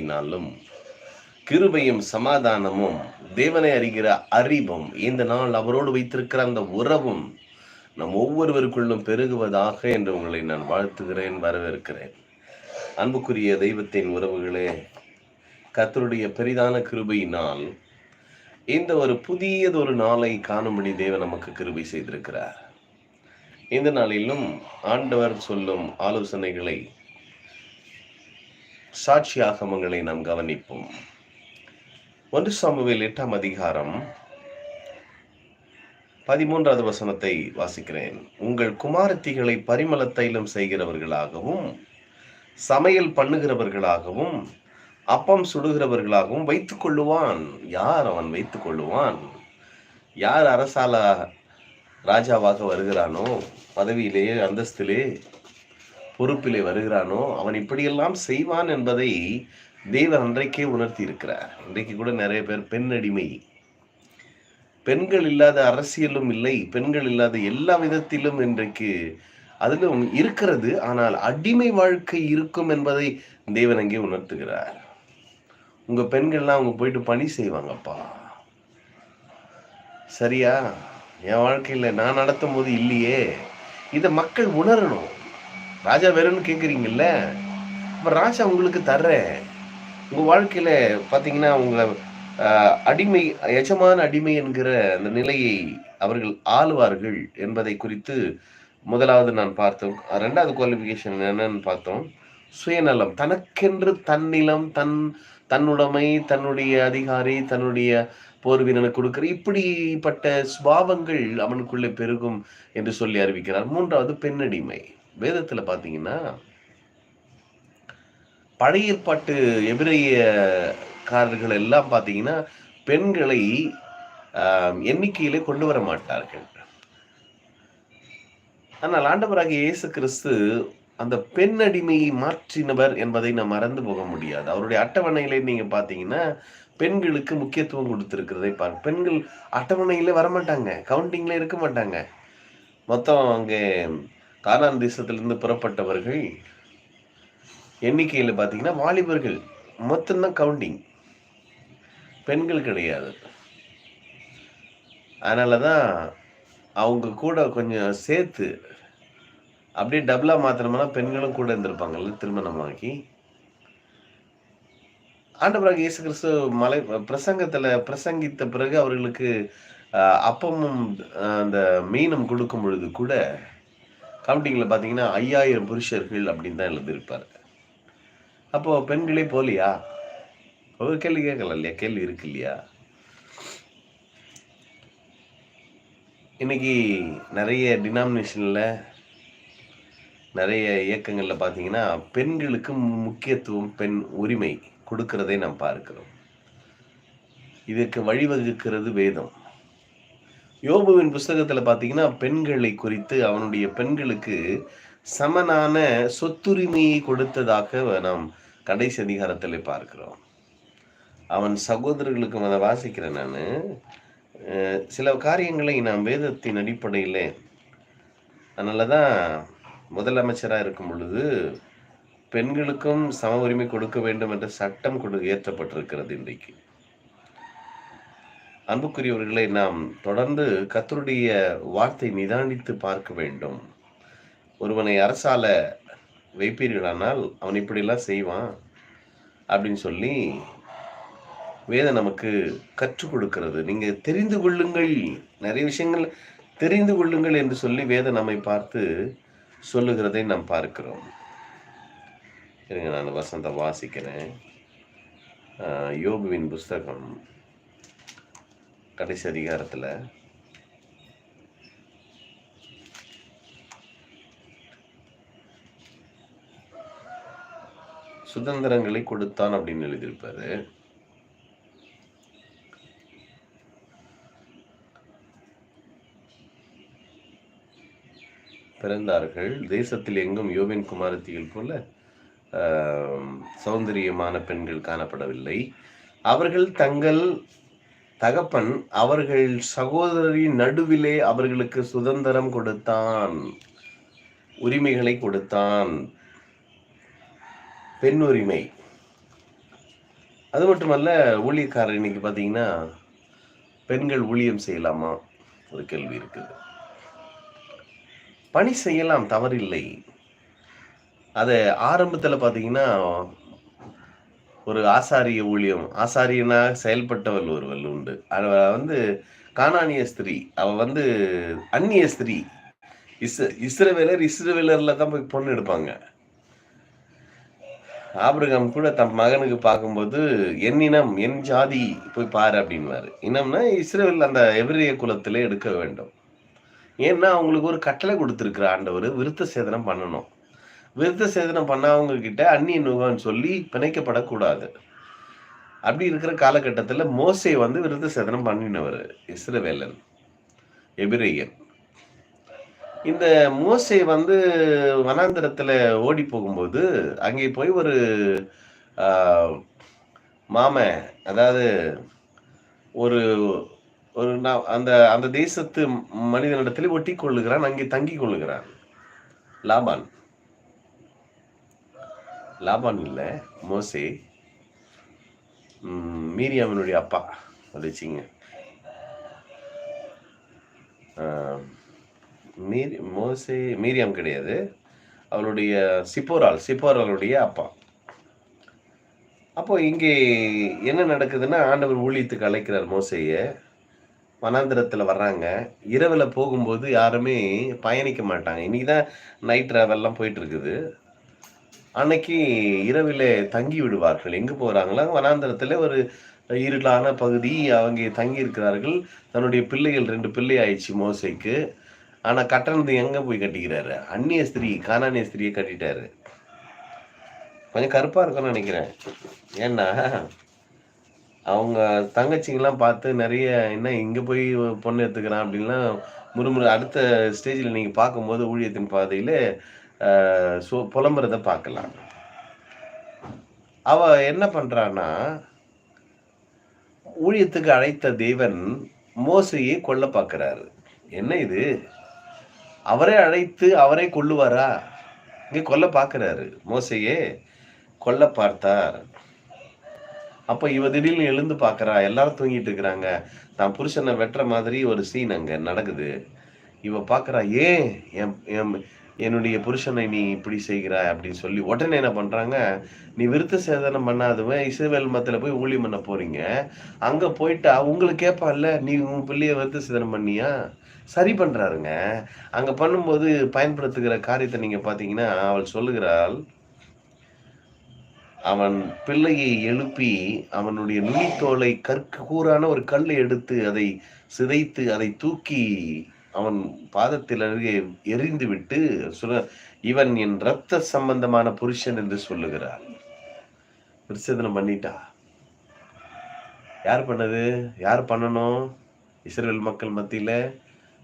நாளும் கிருபையும் சமாதானமும் தேவனை அறிகிற அறிவும் இந்த நாள் அவரோடு வைத்திருக்கிற அந்த உறவும் நம் ஒவ்வொருவருக்குள்ளும் பெருகுவதாக என்று உங்களை நான் வாழ்த்துகிறேன் வரவேற்கிறேன். அன்புக்குரிய தெய்வத்தின் உறவுகளே கத்தருடைய பெரிதான கிருபையினால் இந்த ஒரு புதியதொரு நாளை காணும்படி தேவன் நமக்கு கிருபை செய்திருக்கிறார். இந்த நாளிலும் ஆண்டவர் சொல்லும் ஆலோசனைகளை சாட்சியாகமங்களை நாம் கவனிப்போம். ஒன்று சாமுவேல் எட்டாம் அதிகாரம் பதிமூன்றாவது வசனத்தை வாசிக்கிறேன். உங்கள் குமாரத்திகளை பரிமள தைலம் செய்கிறவர்களாகவும் சமையல் பண்ணுகிறவர்களாகவும் அப்பம் சுடுகிறவர்களாகவும் வைத்துக் கொள்ளுவான். யார் அவன் வைத்துக் கொள்ளுவான்? யார் அரசால ராஜாவாக வருகிறானோ பதவியிலே அந்தஸ்திலே பொறுப்பிலே வருகிறானோ அவன் இப்படியெல்லாம் செய்வான் என்பதை தேவன் அன்றைக்கே உணர்த்தி இருக்கிறார் இன்றைக்கு கூட நிறைய பேர் பெண் அடிமை பெண்கள் இல்லாத அரசியலும் இல்லை பெண்கள் இல்லாத எல்லா விதத்திலும் இன்றைக்கு அதிலும் இருக்கிறது. ஆனால் அடிமை வாழ்க்கை இருக்கும் என்பதை தேவன் அங்கே உணர்த்துகிறார். உங்க பெண்கள்லாம் அவங்க போயிட்டு பணி செய்வாங்கப்பா. சரியா? என் வாழ்க்கையில நான் நடத்தும் போது இல்லையே. இதை மக்கள் உணரணும். ராஜா வேணும்னு கேட்குறீங்கல்ல அப்போ ராஜா உங்களுக்கு தர்றேன். உங்கள் வாழ்க்கையில் பார்த்தீங்கன்னா உங்களை அடிமை எஜமான அடிமை என்கிற அந்த நிலையை அவர்கள் ஆளுவார்கள் என்பதை குறித்து முதலாவது நான் பார்த்தோம். ரெண்டாவது குவாலிஃபிகேஷன் என்னன்னு பார்த்தோம். சுயநலம். தனக்கென்று தன்னிலம் தன் தன்னுடைமை தன்னுடைய அதிகாரி தன்னுடைய போர் வீரனுக்கு கொடுக்கிற இப்படிப்பட்ட சுபாவங்கள் அவனுக்குள்ளே பெருகும் என்று சொல்லி அறிவிக்கிறார். மூன்றாவது பெண்ணடிமை. வேதத்தில் பார்த்தீங்கன்னா பழைய ஏற்பாட்டு எபிரேயக்காரர்கள் எல்லாம் பார்த்தீங்கன்னா பெண்களை எண்ணிக்கையிலே கொண்டு வர மாட்டார்கள். ஆனால் ஆண்டவராகிய இயேசு கிறிஸ்து அந்த பெண் அடிமையை மாற்றினவர் என்பதை நாம் மறந்து போக முடியாது. அவருடைய அட்டவணையிலே நீங்க பாத்தீங்கன்னா பெண்களுக்கு முக்கியத்துவம் கொடுத்திருக்கிறதை பாரு பெண்கள் அட்டவணையில வரமாட்டாங்க. கவுண்டிங்ல இருக்க மாட்டாங்க. மொத்தம் அங்கே கானான் தேசத்திலிருந்து புறப்பட்டவர்கள் எண்ணிக்கையில் பார்த்தீங்கன்னா வாலிபர்கள் மொத்தம்தான் கவுண்டிங் பெண்கள் கிடையாது. அதனால தான் அவங்க கூட கொஞ்சம் சேர்த்து அப்படியே டபுளாக மாத்திரம்னா பெண்களும் கூட இருந்திருப்பாங்கல்ல திருமணமாக்கி ஆண்டவராக இயேசு கிறிஸ்து மலை பிரசங்கத்தில் பிரசங்கித்த பிறகு அவர்களுக்கு அப்பமும் அந்த மீனும் கொடுக்கும் பொழுது கூட கவுண்டிங்ல பார்த்தீங்கன்னா ஐயாயிரம் புருஷர்கள் அப்படின்னு தான் எழுதியிருப்பார் அப்போது பெண்களே போலியா? ஒரு கேள்வி கேட்கல இல்லையா? கேள்வி இருக்கு இல்லையா? இன்னைக்கு நிறைய டினாமினேஷனில் நிறைய இயக்கங்களில் பார்த்தீங்கன்னா பெண்களுக்கு முக்கியத்துவம் பெண் உரிமை கொடுக்கிறதை நாம் பார்க்கிறோம். இதற்கு வழிவகுக்கிறது வேதம். யோபுவின் புஸ்தகத்தில் பார்த்தீங்கன்னா பெண்களை குறித்து அவனுடைய பெண்களுக்கு சமனான சொத்துரிமையை கொடுத்ததாக நாம் கடைசி அதிகாரத்தில் பார்க்கிறோம். அவன் சகோதரர்களுக்கு அதை வாசிக்கிறேன் நான். சில காரியங்களை நாம் வேதத்தின் அடிப்படையில் அதனால தான் முதலமைச்சராக இருக்கும் பொழுது பெண்களுக்கும் சம உரிமை கொடுக்க வேண்டும் என்ற சட்டம் கொடு ஏற்றப்பட்டிருக்கிறது இன்றைக்கு. அன்புக்குரியவர்களை நாம் தொடர்ந்து கத்தருடைய வார்த்தை நிதானித்து பார்க்க வேண்டும். ஒருவனை அரசால வைப்பீர்களானால் அவன் இப்படிலாம் செய்வான் அப்படின்னு சொல்லி வேதம் நமக்கு கற்றுக் கொடுக்கிறது. நீங்க தெரிந்து கொள்ளுங்கள். நிறைய விஷயங்கள் தெரிந்து கொள்ளுங்கள் என்று சொல்லி வேதம் நம்மை பார்த்து சொல்லுகிறதை நாம் பார்க்கிறோம். இருங்க நான் வசந்த வாசிக்கிறேன். யோகுவின் யோபுவின் புஸ்தகம் கடைசி அதிகாரத்துல. சுதந்திரங்களை கொடுத்தான் அப்படின்னு எழுதியிருப்பாரு. பிறந்தார்கள். தேசத்தில் எங்கும் யோபின் குமாரத்திகள் போல சௌந்தரியமான பெண்கள் காணப்படவில்லை. அவர்கள் தங்கள் தகப்பன் அவர்கள் சகோதரரின் நடுவிலே அவர்களுக்கு சுதந்திரம் கொடுத்தான். உரிமைகளை கொடுத்தான். பெண் உரிமை அது மட்டுமல்ல ஊழியக்காரர் இன்னைக்கு பார்த்தீங்கன்னா பெண்கள் ஊழியம் செய்யலாமா? ஒரு கேள்வி இருக்குது. பணி செய்யலாம் தவறில்லை. அதை ஆரம்பத்தில் பார்த்தீங்கன்னா ஒரு ஆசாரிய ஊழியம். ஆசாரியனா செயல்பட்டவள் ஒருவள் உண்டு. அவ வந்து கானானிய ஸ்திரீ. அவ வந்து அந்நிய ஸ்திரீ. இஸ் இஸ்ரவேலர் இஸ்ரவேலர்ல தான் போய் பொண்ணு எடுப்பாங்க. ஆபிரகாம் கூட தன் மகனுக்கு பார்க்கும்போது என் இனம் என் ஜாதி போய் பாரு அப்படின்வாரு இனம்னா இஸ்ரேல் அந்த எபிரிய குலத்திலே எடுக்க வேண்டும். ஏன்னா அவங்களுக்கு ஒரு கட்டளை கொடுத்துருக்குற ஆண்டவர் விருத்த சேதனம் பண்ணணும். விருத்த சேதனம் பண்ணவங்க கிட்ட அந்நிய நுகம்னு சொல்லி பிணைக்கப்படக்கூடாது. அப்படி இருக்கிற காலகட்டத்தில் மோசை வந்து விருத்த சேதனம் பண்ணினவர் இஸ்ரவேலன் எபிரேயன். இந்த மோசை வந்து வனாந்திரத்தில் ஓடி போகும்போது அங்கே போய் ஒரு மாம அதாவது ஒரு ஒரு அந்த அந்த தேசத்து மனிதனிடத்தில் ஒட்டி கொள்ளுகிறான் அங்கே தங்கி கொள்ளுகிறான் லாபான். லாபான் இல்லை மோசே. மீரியாமனுடைய மீரியாமினுடைய அப்பா வந்துச்சிங்க மீரி மோசே மீரியாம் கிடையாது. அவளுடைய சிப்போரால் சிப்போராலுடைய அப்பா. அப்போ இங்கே என்ன நடக்குதுன்னா ஆண்டவர் ஊழியத்துக்கு அழைக்கிறார் மோசையை. வனாந்திரத்தில் வர்றாங்க. இரவில் போகும்போது யாருமே பயணிக்க மாட்டாங்க. இன்றைக்கி தான் நைட் ட்ராவல்லாம் போயிட்டுருக்குது அன்னைக்கு இரவிலே தங்கி விடுவார்கள். எங்கு போகிறாங்களா வனாந்திரத்தில் ஒரு இருளான பகுதி அவங்க தங்கி இருக்கிறார்கள். தன்னுடைய பிள்ளைகள் ரெண்டு பிள்ளை ஆயிடுச்சு மோசைக்கு. ஆனால் கட்டணத்தை எங்கே போய் கட்டிக்கிறாரு? அந்நிய ஸ்திரீ காணானிய ஸ்திரியை கட்டிட்டாரு. கொஞ்சம் கருப்பாக இருக்கும்னு நினைக்கிறேன். ஏன்னா அவங்க தங்கச்சிங்கெல்லாம் பார்த்து நிறைய என்ன இங்கே போய் பொண்ணு எடுத்துக்கிறான்? அப்படின்லாம் முறுமுறு அடுத்த ஸ்டேஜில் நீங்கள் பார்க்கும்போது ஊழியத்தின் பாதையில் சு புலம்புறத பார்க்கலாம். அவ என்ன பண்ணுறான்னா ஊழியத்துக்கு அழைத்த தேவன் மோசையை கொல்ல பார்க்கிறாரு. என்ன இது? அவரே அழைத்து அவரே கொல்லுவாரா? இங்க கொல்ல பார்க்கிறாரு. மோசையே கொல்ல பார்த்தார். அப்ப இவ திடீர்னு எழுந்து பார்க்கறா எல்லாரும் தூங்கிட்டு இருக்கிறாங்க. தான் புருஷனை வெட்டுற மாதிரி ஒரு சீன் அங்க நடக்குது. இவ பார்க்கறா ஏன்? என் என் என்னுடைய புருஷனை நீ இப்படி செய்கிறாய் அப்படின்னு சொல்லி உடனே என்ன பண்றாங்க நீ விருத்த சேதனம் பண்ணாதவன் இசைவேல் மத்தில போய் ஊழியம் பண்ண போறீங்க. அங்க போயிட்டா உங்களுக்கு கேட்பான்ல நீ உன் பிள்ளைய விருத்த சேதனம் பண்ணியா? சரி பண்றாருங்க. அங்க பண்ணும்போது பயன்படுத்துகிற காரியத்தை நீங்க பாத்தீங்கன்னா அவள் சொல்லுகிறாள் அவன் பிள்ளையை எழுப்பி அவனுடைய நுனித்தோலை கற்க கூறான ஒரு கல்லை எடுத்து அதை சிதைத்து அதை தூக்கி அவன் பாதத்தில் அருகே எரிந்துவிட்டு சொல்ல இவன் என் இரத்த சம்பந்தமான புருஷன் என்று சொல்லுகிறார் விருச்சதனம் பண்ணிட்டா. யார் பண்ணது? யார் பண்ணணும்? இஸ்ரேல் மக்கள் மத்தியில்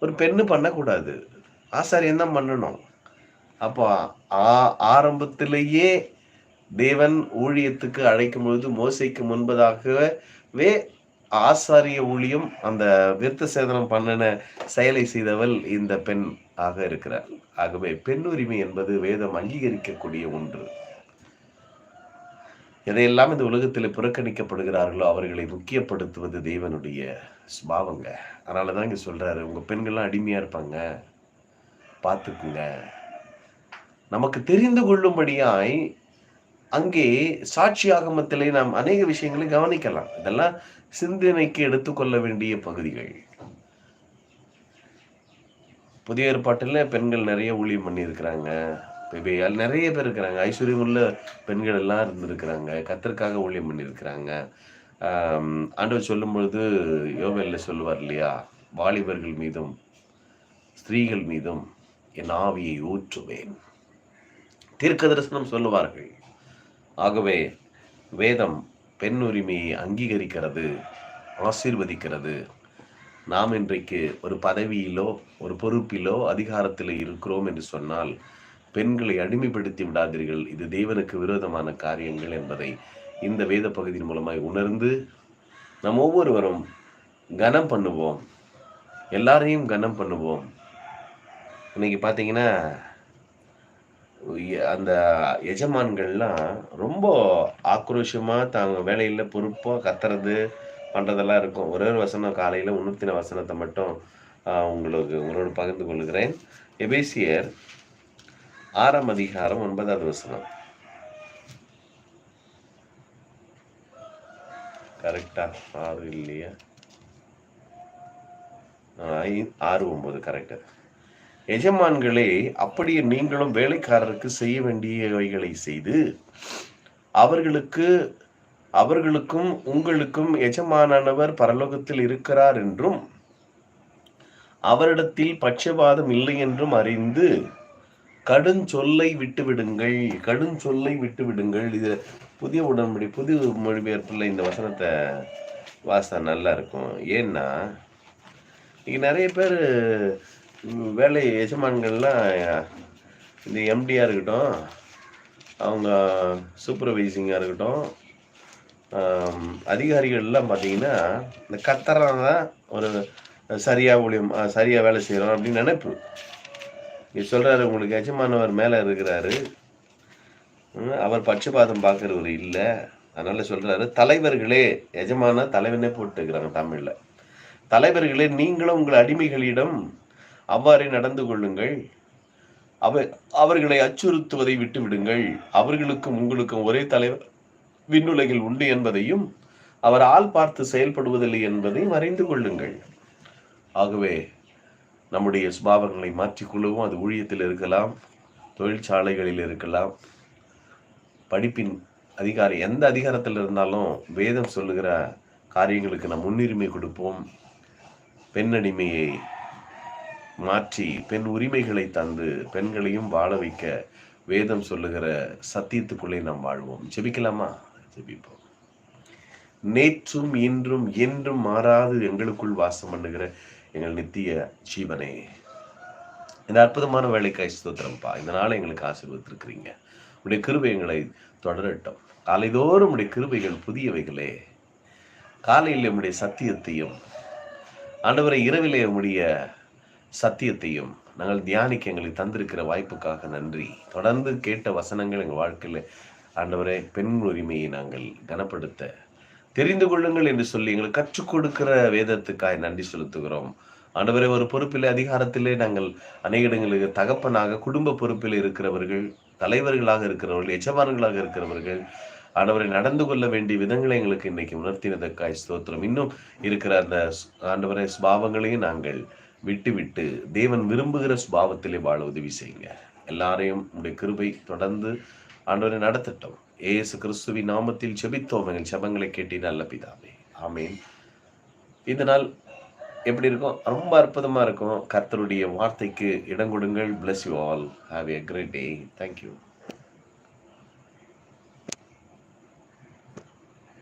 ஒரு பெண்ணு பண்ணக்கூடாது. ஆசாரியன் தான் பண்ணணும். அப்போ ஆ- ஆரம்பத்திலேயே தேவன் ஊழியத்துக்கு அழைக்கும் பொழுது மோசைக்கு முன்பதாகவே ஆசாரிய ஊழியம் அந்த விருத்த சேதனம் பண்ணின செயலை செய்தவள் இந்த பெண் ஆக இருக்கிறார். ஆகவே பெண் உரிமை என்பது வேதம் அங்கீகரிக்கக்கூடிய ஒன்று. எதையெல்லாம் இந்த உலகத்தில் புறக்கணிக்கப்படுகிறார்களோ அவர்களை முக்கியப்படுத்துவது தேவனுடைய சுபாவங்க. அதனால தான் இங்க சொல்றாரு உங்க பெண்கள்லாம் அடிமையா இருப்பாங்க. பார்த்துக்குங்க. நமக்கு தெரிந்து கொள்ளும்படியாய் அங்கே சாட்சி ஆகமத்திலே நாம் அநேக விஷயங்களை கவனிக்கலாம். இதெல்லாம் சிந்தனைக்கு எடுத்துக்கொள்ள வேண்டிய பகுதிகள். புதிய ஏற்பாட்டில் பெண்கள் நிறைய ஊழியம் பண்ணியிருக்கிறாங்க. பெபேயால் நிறைய பேர் இருக்கிறாங்க. ஐஸ்வர்யம் உள்ள பெண்கள் எல்லாம் இருந்திருக்கிறாங்க. கத்திற்காக ஊழியம் பண்ணியிருக்கிறாங்க. ஆண்டவர் சொல்லும் பொழுது சொல்லுவார் இல்லையா? வாலிபர்கள் மீதும் ஸ்திரீகள் மீதும் என் ஆவியை ஊற்றுவேன். தீர்க்க தரிசனம் சொல்லுவார்கள். ஆகவே வேதம் பெண் உரிமையை அங்கீகரிக்கிறது ஆசீர்வதிக்கிறது. நாம் இன்றைக்கு ஒரு பதவியிலோ ஒரு பொறுப்பிலோ அதிகாரத்தில் இருக்கிறோம் என்று சொன்னால் பெண்களை அடிமைப்படுத்தி விடாதீர்கள். இது தேவனுக்கு விரோதமான காரியங்கள் என்பதை இந்த வேத பகுதியின் மூலமாய் உணர்ந்து நாம் ஒவ்வொருவரும் கனம் பண்ணுவோம். எல்லாரையும் கனம் பண்ணுவோம். இன்னைக்கு பார்த்தீங்கன்னா அந்த எஜமான்கள்லாம் ரொம்ப ஆக்ரோஷமாக தாங்க வேலையில் பொறுப்பாக கத்துறது பண்ணுறதெல்லாம் இருக்கும். ஒரே ஒரு வசனம் காலையில் உணர்த்தின வசனத்தை மட்டும் உங்களுக்கு உங்களோடு பகிர்ந்து கொள்கிறேன். எபேசியர் ஆறாம் அதிகாரம் ஒன்பதாவது வசனம். கரெக்டா? ஆறு இல்லையா? ஐ- ஆறு ஒம்பது கரெக்டாக எஜமான்களே அப்படியே நீங்களும் வேலைக்காரருக்கு செய்ய வேண்டியவைகளை செய்து அவர்களுக்கு அவர்களுக்கும் உங்களுக்கும் எஜமானவர் பரலோகத்தில் இருக்கிறார் என்றும் அவரிடத்தில் பட்சபாதம் இல்லை என்றும் அறிந்து கடுஞ்சொல்லை விட்டுவிடுங்கள் கடுஞ்சொல்லை விட்டுவிடுங்கள். இது புதிய உடன்படி புதிய மொழிபெயர்ப்பில் இந்த வசனத்தை வாசா நல்லா இருக்கும். ஏன்னா இங்கே நிறைய பேர் வேலை எஜமான்கள்லாம் இந்த எம்டியாக இருக்கட்டும் அவங்க சூப்பர்வைசிங்காக இருக்கட்டும் அதிகாரிகள்லாம் பார்த்தீங்கன்னா இந்த கத்தறான் தான் ஒரு சரியாக ஊழியம் சரியாக வேலை செய்கிறோம் அப்படின்னு நினைப்பு. இங்க சொல்கிறாரு உங்களுக்கு எஜமானவர் மேலே இருக்கிறாரு. அவர் பட்சபாதம் பார்க்குறவர் இல்லை. அதனால் சொல்கிறாரு தலைவர்களே எஜமான தலைவனே போட்டுக்கிறாங்க தமிழில். தலைவர்களே நீங்களும் உங்கள் அடிமைகளிடம் அவ்வாறே நடந்து கொள்ளுங்கள். அவ அவர்களை அச்சுறுத்துவதை விட்டுவிடுங்கள் அவர்களுக்கும் உங்களுக்கும் ஒரே தலைவர் விண்ணுலகில் உண்டு என்பதையும் அவர் ஆள் பார்த்து செயல்படுவதில்லை என்பதையும் அறிந்து கொள்ளுங்கள். ஆகவே நம்முடைய சுபாவங்களை மாற்றிக்கொள்ளவும் அது ஊழியத்தில் இருக்கலாம் தொழிற்சாலைகளில் இருக்கலாம். படிப்பின் அதிகாரி எந்த அதிகாரத்தில் இருந்தாலும் வேதம் சொல்லுகிற காரியங்களுக்கு நாம் முன்னுரிமை கொடுப்போம். பெண்ணடிமையை மாற்றி பெண் உரிமைகளை தந்து பெண்களையும் வாழ வைக்க வேதம் சொல்லுகிற சத்தியத்துக்குள்ளே நாம் வாழ்வோம். ஜெபிக்கலாமா? ஜெபிப்போம். நேற்றும் இன்றும் என்றும் மாறாது எங்களுக்குள் வாசம் பண்ணுகிற எங்கள் நித்திய ஜீவனே. இந்த அற்புதமான வேலைக்காய் சுதந்திரம்ப்பா இந்த நாளை எங்களுக்கு ஆசீர்வதித்திருக்கிறீங்க. உடைய கிருபை எங்களை தொடரட்டும். காலைதோறும் உடைய கிருபைகள் புதியவைகளே. காலையில் உம்முடைய சத்தியத்தையும் ஆண்டவரை இரவிலே உடைய சத்தியத்தையும் நாங்கள் தியானிக்க எங்களுக்கு தந்திருக்கிற வாய்ப்புக்காக நன்றி. தொடர்ந்து கேட்ட வசனங்கள் எங்கள் வாழ்க்கையில் ஆண்டவரே பெண் உரிமையை நாங்கள் கனப்படுத்த தெரிந்து கொள்ளுங்கள் என்று சொல்லி எங்களுக்கு கற்றுக் கொடுக்கிற வேதத்துக்காய் நன்றி செலுத்துகிறோம். ஆண்டவரே ஒரு பொறுப்பிலே அதிகாரத்திலே நாங்கள் அநேக இடங்களுக்கு தகப்பனாக குடும்ப பொறுப்பில் இருக்கிறவர்கள் தலைவர்களாக இருக்கிறவர்கள் எஜமானர்களாக இருக்கிறவர்கள் ஆண்டவரை நடந்து கொள்ள வேண்டிய விதங்களை எங்களுக்கு இன்னைக்கு உணர்த்தினதற்காய் ஸ்தோத்திரம். இன்னும் இருக்கிற அந்த ஆண்டவரை சுபாவங்களையும் நாங்கள் விட்டு விட்டு தேவன் விரும்புகிற சுபாவத்திலே வாழ உதவி செய்யுங்க. எல்லாரையும் உடைய கிருபை தொடர்ந்து ஆண்டவரை நடத்தட்டும். ஏசு கிறிஸ்துவின் நாமத்தில் செபித்தோம் எங்கள் செபங்களை கேட்டி நல்ல பிதாவே. ஆமேன். இந்த நாள் எப்படி இருக்கும்? ரொம்ப அற்புதமாக இருக்கும். கர்த்தருடைய வார்த்தைக்கு இடம் கொடுங்கள். Bless you all have a great day thank you